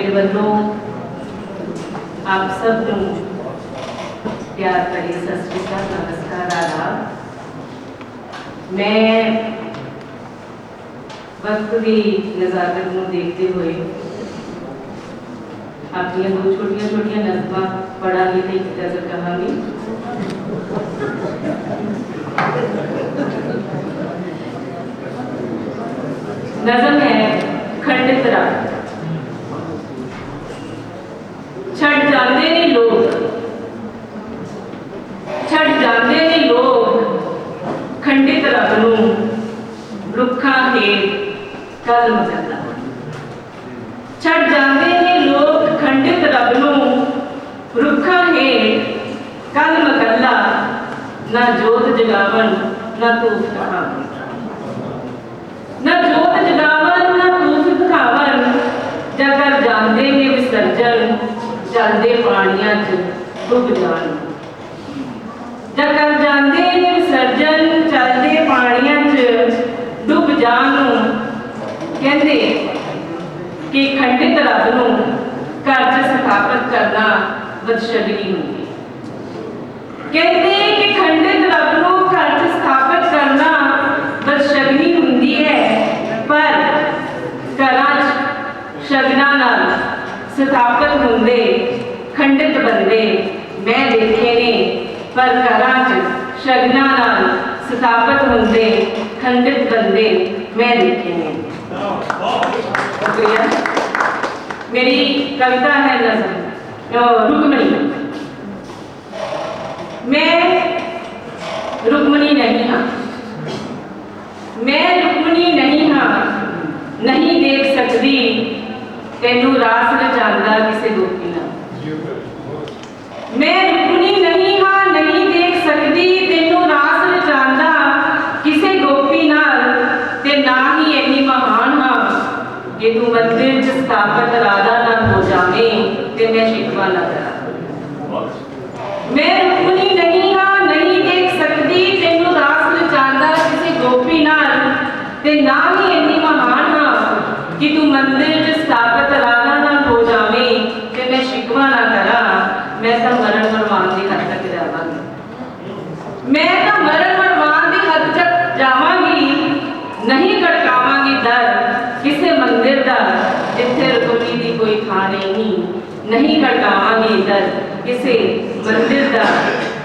ਮੇਰੇ ਵੱਲੋਂ ਆਪ ਸਭ ਨੂੰ ਪਿਆਰ ਭਰੀ ਸਤਿ ਸ੍ਰੀ ਅਕਾਲ, ਨਮਸਕਾਰ, ਆਦਾਬ। ਮੈਂ ਵਕਤ ਦੀ ਨਜ਼ਾਕਤ ਨੂੰ ਦੇਖਦੇ ਹੋਏ ਆਪਣੀਆਂ ਦੋ ਛੋਟੀਆਂ ਛੋਟੀਆਂ ਨਜ਼ਮਾਂ ਪੜਾਂਗੀ ਤੇ ਇੱਕ ਗਜ਼ਲ ਕਹਾਂਗੀ। ਨਜ਼ਮ ਹੈ ਖੰਡਿਤ ਰਾਗ। ਛੱਡ ਜਾਂਦੇ ਨੇ ਲੋਕ। ਛੱਡ ਜਾਂਦੇ ਨੇ ਲੋਕ ਖੰਡਿਤ ਰੱਬ ਨੂੰ। ਰੁੱਖਾਂ ਹੇਠ ਕਲਮ ਕਰਦਾ ਛੱਡ ਜਾਂਦੇ ਨੇ ਲੋਕ ਖੰਡਿਤ ਰੱਬ ਨੂੰ। ਰੁੱਖਾਂ ਹੇਠ ਕਲਮ ਕੱਲਾ ਨਾ ਜੋਤ ਜਗਾਵਣ, ਨਾ ਧੂਪ ਕਹਾਵਣ ਨਾ ਜੋਤ ਜਗਾਵਣ ਨਾ ਧੂਪ ਦਿਖਾਵਣ ਜਗਰ ਜਾਂਦੇ ਨੇ ਵਿਸਰਜਨ ਚੱਲਦੇ ਪਾਣੀਆਂ 'ਚ ਡੁੱਬ ਜਾਣ ਜਗਰ ਜਾਂਦੇ ਨੇ ਵਿਸਰਜਨ, ਚੱਲਦੇ ਪਾਣੀਆਂ 'ਚ ਡੁੱਬ ਜਾਣ ਨੂੰ, ਕਹਿੰਦੇ ਕਿ ਖੰਡਿਤ ਰੱਬ ਨੂੰ ਘਰ 'ਚ ਸਥਾਪਿਤ ਕਰਨਾ ਬਦਸ਼ਗਨੀ ਹੁੰਦੀ ਹੈ। ਕਹਿੰਦੇ ਕਿ ਖੰਡਿਤ ਰੱਬ ਨੂੰ ਘਰ 'ਚ ਸਥਾਪਿਤ ਕਰਨਾ ਬਦਸ਼ਗਨੀ ਹੁੰਦੀ ਹੈ, ਪਰ ਘਰਾਂ 'ਚ ਸ਼ਗਨਾਂ ਨਾਲ ਸਥਾਪਿਤ ਮੈਂ ਦੇਖੇ ਨੇ, ਪਰ ਘਰਾਂ 'ਚ ਸ਼ਗਨਾਂ ਨਾਲ ਸਥਾਪਿਤ ਹੁੰਦੇ, ਖੰਡਿਤ ਬੰਦੇ ਮੈਂ ਦੇਖੇ ਨੇ। ਮੇਰੀ ਕਵਿਤਾ ਹੈ ਨਜ਼ਮ ਰੁਕਮਣੀ। ਮੈਂ ਰੁਕਮਣੀ ਨਹੀਂ ਹਾਂ। ਮੈਂ ਰੁਕਮਣੀ ਨਹੀਂ ਹਾਂ, ਨਹੀਂ ਦੇਖ ਸਕਦੀ, ਤੈਨੂੰ ਰਾਸ ਰਚਾਂਦਾ ਕਿਸੇ ਗੋਪੀ ਨਾਲ। ਮੈਂ ਰੁਕਮਣੀ ਨਹੀਂ ਹਾਂ ਨਹੀਂ ਦੇਖ ਸਕਦੀ ਤੈਨੂੰ ਰਾਸ ਰਚਾਂਦਾ ਕਿਸੇ ਗੋਪੀ ਨਾਲ ਤੇ ਨਾ ਹੀ ਇੰਨੀ ਮਹਾਨ ਹਾਂ। ਕਿ ਤੂੰ ਮੰਦਿਰ 'ਚ ਸਥਾਪਿਤ ਰਾਧਾ ਨਾ ਹੋ ਜਾਵੇਂ ਤੇ ਮੈਂ ਸ਼ਿਕਵਾ ਨਾ ਕਰਾਂ ਮੈਂ ਰੁਕਮਣੀ ਨਹੀਂ ਹਾਂ ਨਹੀਂ ਦੇਖ ਸਕਦੀ ਤੈਨੂੰ ਰਾਸ ਰਚਾਂਦਾ ਕਿਸੇ ਗੋਪੀ ਨਾਲ ਤੇ ਨਾ ਹੀ ਇੰਨੀ ਮਹਾਨ ਹਾਂ ਕਿ ਤੂੰ ਮੰਦਿਰ 'ਚ ਸਥਾਪਿਤ ਰਾਧਾ ਨਾਲ ਹੋ ਜਾਵੇਂ ਤੇ ਮੈਂ ਸ਼ਿਕਵਾ ਨਾ ਕਰਾਂ ਮੈਂ ਤਾਂ ਮਰਨ ਮਰਵਾਨ ਦੀ ਹੱਦ ਤੱਕ ਜਾਵਾਂਗੀ ਮੈਂ ਤਾਂ ਮਰਨ ਮਰਵਾਨ ਦੀ ਹੱਦ ਤੱਕ ਜਾਵਾਂਗੀ ਨਹੀਂ ਗੜਕਾਵਾਂਗੀ ਦਰ ਕਿਸੇ ਜਿੱਥੇ ਰੁਕਮਣੀ ਦੀ ਕੋਈ ਥਾਂ ਨਹੀਂ। ਨਹੀਂ ਗੜਕਾਵਾਂਗੀ ਦਰ, ਕਿਸੇ ਮੰਦਿਰ ਦਾ,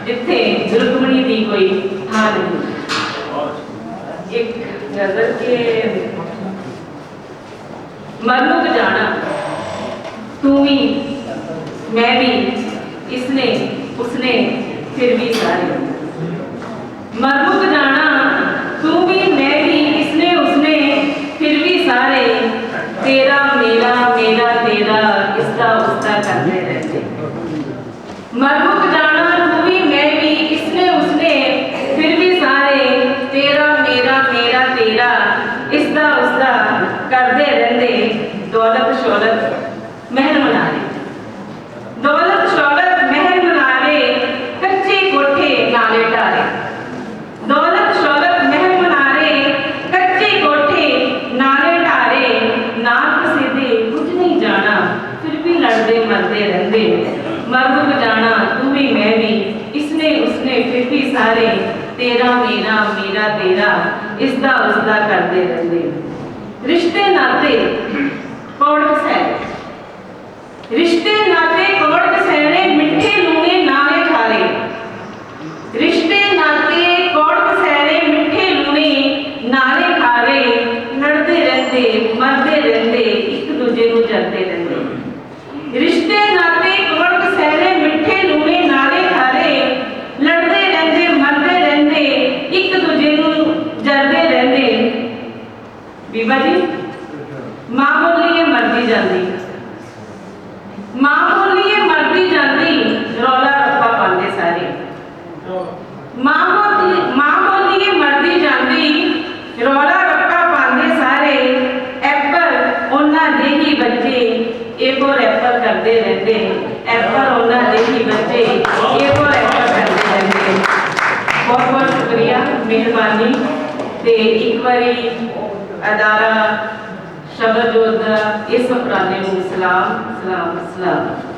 ਜਿੱਥੇ ਰੁਕਮਣੀ ਦੀ ਕੋਈ ਥਾਂ ਨਹੀਂ। ਇੱਕ ਨਜ਼ਰ ਕੇ ਮਰਨੁਕ ਜਾਣਾ। ਤੂੰ ਵੀ, ਮੈਂ ਵੀ, ਇਸਨੇ, ਉਸਨੇ ਫਿਰ ਵੀ ਸਾਰੇ। Baruch ਰਹਿੰਦੇ ਮਰਦ ਜਾਣਾ ਤੂੰ ਵੀ ਮੈਂ ਵੀ। ਇਸਨੇ ਉਸਨੇ ਫਿਰ ਵੀ ਸਾਰੇ, ਤੇਰਾ ਮੇਰਾ ਮੇਰਾ, ਤੇਰਾ। ਇਸਦਾ ਉਸਦਾ ਕਰਦੇ ਰਹਿੰਦੇ। ਰਿਸ਼ਤੇ ਨਾਤੇ ਕੌੜ ਕਸੈ ਬੀਬਾ ਜੀ, ਮਾਂ ਬੋਲੀਏ ਮਰਦੀ ਜਾਂਦੀ। ਮਾਂ ਬੋਲੀਏ ਮਰਦੀ ਜਾਂਦੀ, ਰੌਲਾ ਰੱਪਾ ਪਾਉਂਦੇ ਸਾਰੇ। ਮਾਂ ਬੋਲੀ, ਮਾਂ ਬੋਲੀਏ ਮਰਦੀ ਜਾਂਦੀ, ਰੌਲਾ ਰੱਪਾ ਪਾਉਂਦੇ ਸਾਰੇ। ਐਪਲ ਉਹਨਾਂ ਦੇ ਹੀ ਬੱਚੇ, ਇਹੋ ਐਪਲ ਕਰਦੇ ਰਹਿੰਦੇ। ਐਪਲ ਉਹਨਾਂ ਦੇ ਹੀ ਬੱਚੇ, ਇਹੋ ਐਪਲ ਕਰਦੇ ਰਹਿੰਦੇ। ਬਹੁਤ ਬਹੁਤ ਸ਼ੁਕਰੀਆ, ਮਿਹਰਬਾਨੀ। ਤੇ ਇੱਕ ਵਾਰੀ ਅਦਾਰਾ ਸ਼ਬਦ ਜੋਤ ਦਾ ਇਸ ਉਪਰਾਲੇ ਨੂੰ ਸਲਾਮ।